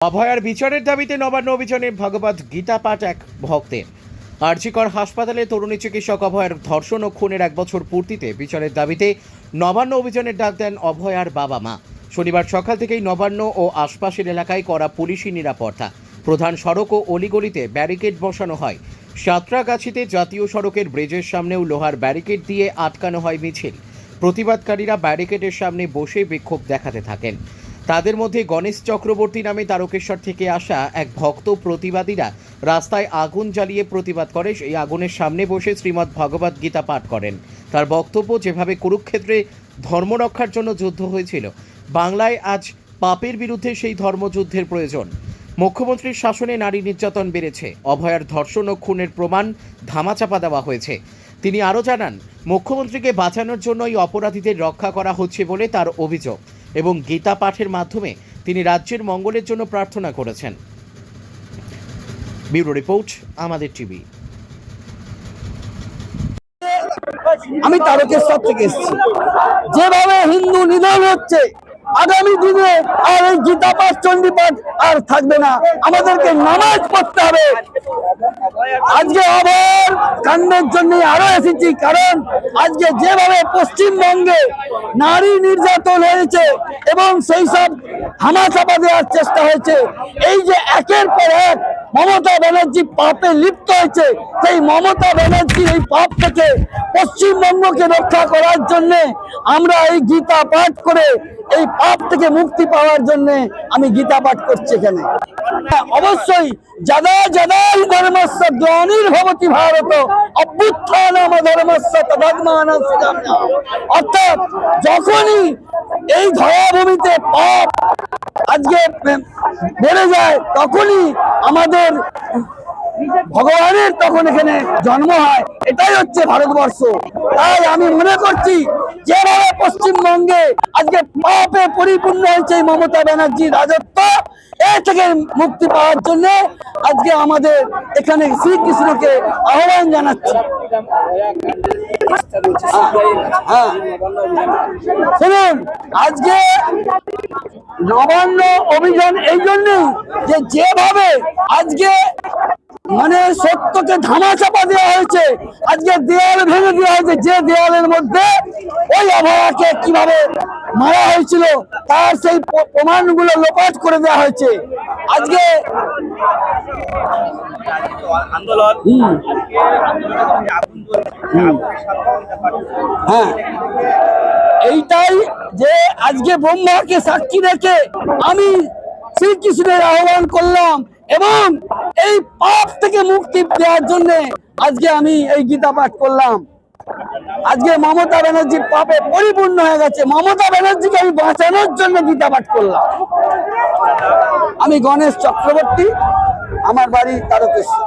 অভয়ার বিচারের দাবিতে নবান্ন অভিযানে ভগবত গীতা পাঠ এক ভক্তের। আরজিকর হাসপাতালে তরুণী চিকিৎসক অভয়ের ধর্ষণ ও খুনের এক বছর পূর্তিতে বিচারের দাবিতে নবান্ন অভিযানের ডাক দেন অভয়ার বাবা মা। শনিবার সকাল থেকেই নবান্ন ও আশপাশের এলাকায় করা পুলিশি নিরাপত্তা। প্রধান সড়ক ও অলিগলিতে ব্যারিকেড বসানো হয়। সাঁতরাগাছিতে জাতীয় সড়কের ব্রিজের সামনেও লোহার ব্যারিকেড দিয়ে আটকানো হয় মিছিল। প্রতিবাদকারীরা ব্যারিকেডের সামনে বসে বিক্ষোভ দেখাতে থাকেন। তাদের মধ্যে গণেশ চক্রবর্তী নামে তারকেশ্বর থেকে আসা এক ভক্ত প্রতিবাদীরা রাস্তায় আগুন জ্বালিয়ে প্রতিবাদ করে। সেই আগুনের সামনে বসে শ্রীমদ্ ভগবত গীতা পাঠ করেন। তার বক্তব্য যেভাবে কুরুক্ষেত্রে ধর্ম রক্ষার জন্য যুদ্ধ হয়েছিল, বাংলায় আজ পাপের বিরুদ্ধে সেই ধর্মযুদ্ধের প্রয়োজন। মুখ্যমন্ত্রীর শাসনে নারী নির্যাতন বেড়েছে। অভয়ার ধর্ষণ ও খুনের প্রমাণ ধামাচাপা দেওয়া হয়েছে। তিনি আরও জানান, মুখ্যমন্ত্রীকে বাঁচানোর জন্য এই অপরাধীদের রক্ষা করা হচ্ছে বলে তার অভিযোগ এবং গীতা পাঠের মাধ্যমে তিনি রাজ্যের মঙ্গলের জন্য প্রার্থনা করেছেন। ব্যুরো রিপোর্ট, আমাদের টিভি। আমি তারকেশ্বর থেকে এসেছি। যেভাবে হিন্দু নিধন হচ্ছে আগামী দিনে আর এই গীতা পাঠ চণ্ডী পাঠ আর থাকবে না। আমাদেরকে নামাজ পড়তে হবে। আজকে আবার কান্ডের জন্য আরও এসেছি, কারণ আজকে যেভাবে পশ্চিমবঙ্গে নারী নির্যাতন হয়েছে এবং সেই সব হামাচাপা দেওয়ার চেষ্টা হয়েছে, এই যে একের পর এক মমতা ব্যানার্জি পাপে লিপ্ত হয়েছে সেই মমতা ব্যানার্জির এই পাপ থেকে পশ্চিমবঙ্গকে রক্ষা করার জন্য আমরা এই গীতা পাঠ করে এই পাপ থেকে মুক্তি পাওয়ার জন্য আমি গীতা পাঠ করছি এখানে অবশ্যই যদা যদাই ধর্মস্য গ্লানির্ভবতি ভারত অভ্যুত্থানম ধর্মস্য তদাত্মানম সুজাম্য। অর্থাৎ যখনই এই ধরাভূমিতে পাপ আজকে বেড়ে যায় তখনই আমাদের ভগবানের তখন এখানে জন্ম হয়। এটাই হচ্ছে ভারতবর্ষ। তাই আমি মনে করছি, যেভাবে পশ্চিমবঙ্গে আজকে পাপে পরিপূর্ণ হয়েছে মমতা ব্যানার্জির রাজত্ব, এ থেকে মুক্তি পাওয়ার জন্য আজকে আমাদের এখানে শ্রীকৃষ্ণকে আহ্বান জানাচ্ছি। হ্যাঁ। শুনুন, আজকে নবান্ন অভিযান এই জন্যই যে যেভাবে আজকে মানে সত্যকে ধামা চাপা দেওয়া হয়েছে আজকে দেয়াল ভেঙে দেওয়া হয়েছে যে দেয়ালের মধ্যে ওই অভয়াকে কীভাবে মারা হয়েছিল তার সেই প্রমাণগুলো লোপাট করে দেওয়া হয়েছে। আজকে আন্দোলন হ্যাঁ। এইটাই যে আজকে ব্রহ্মাকে সাক্ষী রেখে আমি শ্রীকৃষ্ণের আহ্বান করলাম এবং এই পাপ থেকে মুক্তি দেওয়ার জন্য আজকে আমি এই গীতা পাঠ করলাম। আজকে মমতা ব্যানার্জির পাপে পরিপূর্ণ হয়ে গেছে। মমতা ব্যানার্জিকে আমি বাঁচানোর জন্য গীতা পাঠ করলাম। আমি গণেশ চক্রবর্তী, আমার বাড়ি তারকেশ্বর।